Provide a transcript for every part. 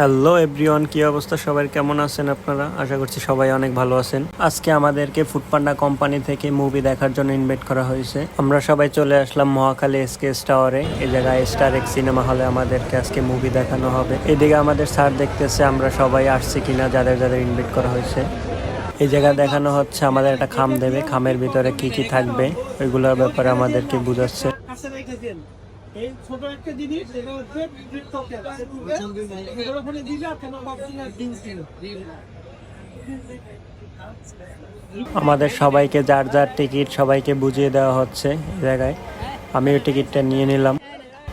Hello everyone কি অবস্থা? সবাই কেমন আছেন আপনারা? আশা করছি সবাই অনেক ভালো আছেন। আজকে আমাদেরকে ফুডপান্ডা কোম্পানি থেকে মুভি দেখার জন্য ইনভাইট করা হয়েছে। আমরা সবাই চলে আসলাম মহাকালী এসকেএস টাওয়ারে এই জায়গায় স্টার এক সিনেমা হলে আমাদেরকে আজকে মুভি দেখানো হবে। এদিকে আমাদের স্যার দেখতেছে আমরা সবাই আসছি কিনা, যাদের যাদের ইনভাইট করা হয়েছে। এই জায়গা দেখানো হচ্ছে, আমাদের একটা খাম দেবে। খামের ভিতরে কি কি থাকবে, ওইগুলোর ব্যাপারে আমাদেরকে বুঝাচ্ছে। এই ছোট একটা জিনিস হচ্ছে ওখানে দিলে কেন আমাদের সবাইকে, যার যার টিকিট সবাইকে বুঝিয়ে দেওয়া হচ্ছে জায়গায়। আমিও টিকিটটা নিয়ে নিলাম।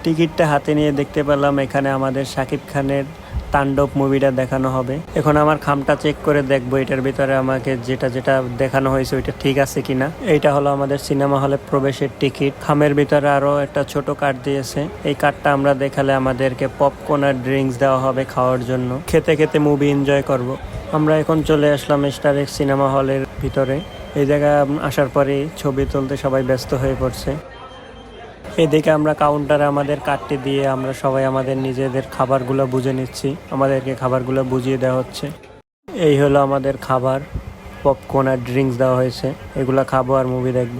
টিকিটটা হাতে নিয়ে দেখতে পেলাম এখানে আমাদের শাকিব খানের তাণ্ডব মুভিটা দেখানো হবে। এখন আমার খামটা চেক করে দেখব এটার ভিতরে আমাকে যেটা যেটা দেখানো হয়েছে ওইটা ঠিক আছে কিনা। এইটা হলো আমাদের সিনেমা হলে প্রবেশের টিকিট। খামের ভিতরে আরও একটা ছোট কার্ড দিয়েছে। এই কার্ডটা আমরা দেখালে আমাদেরকে পপকর্ন আর ড্রিঙ্কস দেওয়া হবে খাওয়ার জন্য। খেতে খেতে মুভি এনজয় করব। আমরা এখন চলে আসলাম স্টার সিনেমা হলের ভিতরে। এই জায়গায় আসার পরেই ছবি তুলতে সবাই ব্যস্ত হয়ে পড়ছে। এদিকে আমরা কাউন্টারে আমাদের কার্ডটি দিয়ে আমরা সবাই আমাদের নিজেদের খাবারগুলো বুঝে নিচ্ছি। আমাদেরকে খাবারগুলো বুঝিয়ে দেওয়া হচ্ছে। এই হলো আমাদের খাবার। পপকর্ন আর ড্রিঙ্কস দেওয়া হয়েছে। এগুলো খাব আর মুভি দেখব।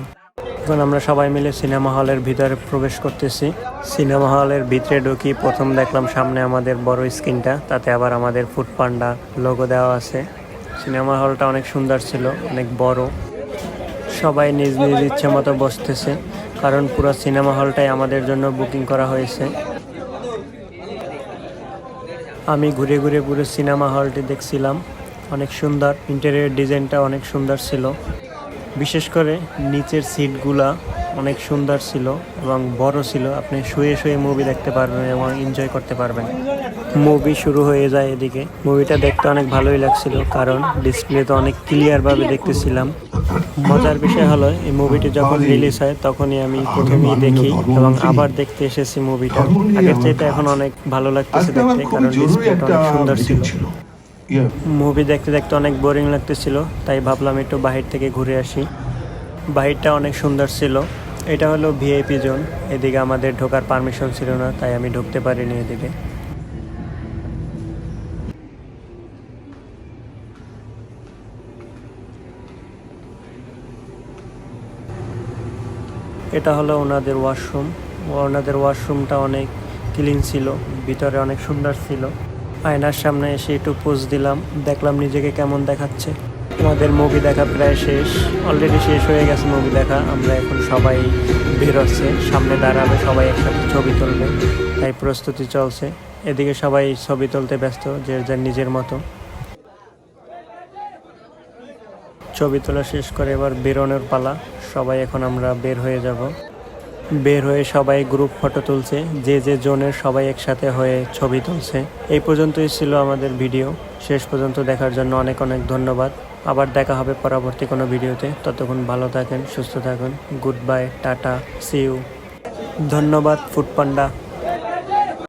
এখন আমরা সবাই মিলে সিনেমা হলের ভিতরে প্রবেশ করতেছি। সিনেমা হলের ভিতরে ঢুকি প্রথম দেখলাম সামনে আমাদের বড় স্ক্রিনটা তাতে আবার আমাদের ফুড পান্ডা লোগো দেওয়া আছে। সিনেমা হলটা অনেক সুন্দর ছিল, অনেক বড়। সবাই নিজ নিজ ইচ্ছে মতো বসতেছে। কারণ পুরো সিনেমা হলটাই আমাদের জন্য বুকিং করা হয়েছে। আমি ঘুরে ঘুরে পুরো সিনেমা হলটি দেখছিলাম। অনেক সুন্দর ইন্টেরিয়র ডিজাইনটা অনেক সুন্দর ছিল। বিশেষ করে নিচের সিটগুলা অনেক সুন্দর ছিল এবং বড় ছিল। আপনি শুয়ে শুয়ে মুভি দেখতে পারবেন এবং এনজয় করতে পারবেন। মুভি শুরু হয়ে যায় এদিকে। মুভিটা দেখতে অনেক ভালোই লাগছিল কারণ ডিসপ্লেতে অনেক ক্লিয়ারভাবে দেখতেছিলাম। মজার বিষয় হলো, এই মুভিটি যখন রিলিজ হয় তখনই আমি প্রথমেই দেখি এবং আবার দেখতে এসেছি মুভিটা আগের চাইতে এখন অনেক ভালো লাগতেছে দেখতে, কারণ ডিসপ্লেটা অনেক সুন্দর ছিল। মুভি দেখতে দেখতে অনেক বোরিং লাগতেছিল, তাই ভাবলাম একটু বাহির থেকে ঘুরে আসি। বাহিরটা অনেক সুন্দর ছিল। এটা হলো ভিআইপি জোন এদিকে আমাদের ঢোকার পারমিশন ছিল না, তাই আমি ঢুকতে পারিনি এদিকে। এটা হলো ওনাদের ওয়াশরুম ওনাদের ওয়াশরুমটা অনেক ক্লিন ছিল, ভিতরে অনেক সুন্দর ছিল। আয়নার সামনে এসে একটু পোজ দিলাম। দেখলাম নিজেকে কেমন দেখাচ্ছে। আমাদের মুভি দেখা প্রায় শেষ। অলরেডি শেষ হয়ে গেছে মুভি দেখা। আমরা এখন সবাই বের হচ্ছে। সামনে দাঁড়াবে, সবাই একসাথে ছবি তুলবে। তাই প্রস্তুতি চলছে। এদিকে সবাই ছবি তুলতে ব্যস্ত, যে যার নিজের মতো। ছবি তোলা শেষ করে এবার বেরোনোর পালা। সবাই এখন আমরা বের হয়ে যাব। বের হয়ে সবাই গ্রুপ ফটো তুলছে, যে যে জোনের সবাই একসাথে হয়ে ছবি তুলছে। এই পর্যন্তই ছিল আমাদের ভিডিও শেষ পর্যন্ত দেখার জন্য অনেক অনেক ধন্যবাদ। আবার দেখা হবে পরবর্তী কোনো ভিডিওতে। ততক্ষণ ভালো থাকেন, সুস্থ থাকুন। Good bye tata see you ধন্যবাদ ফুড পান্ডা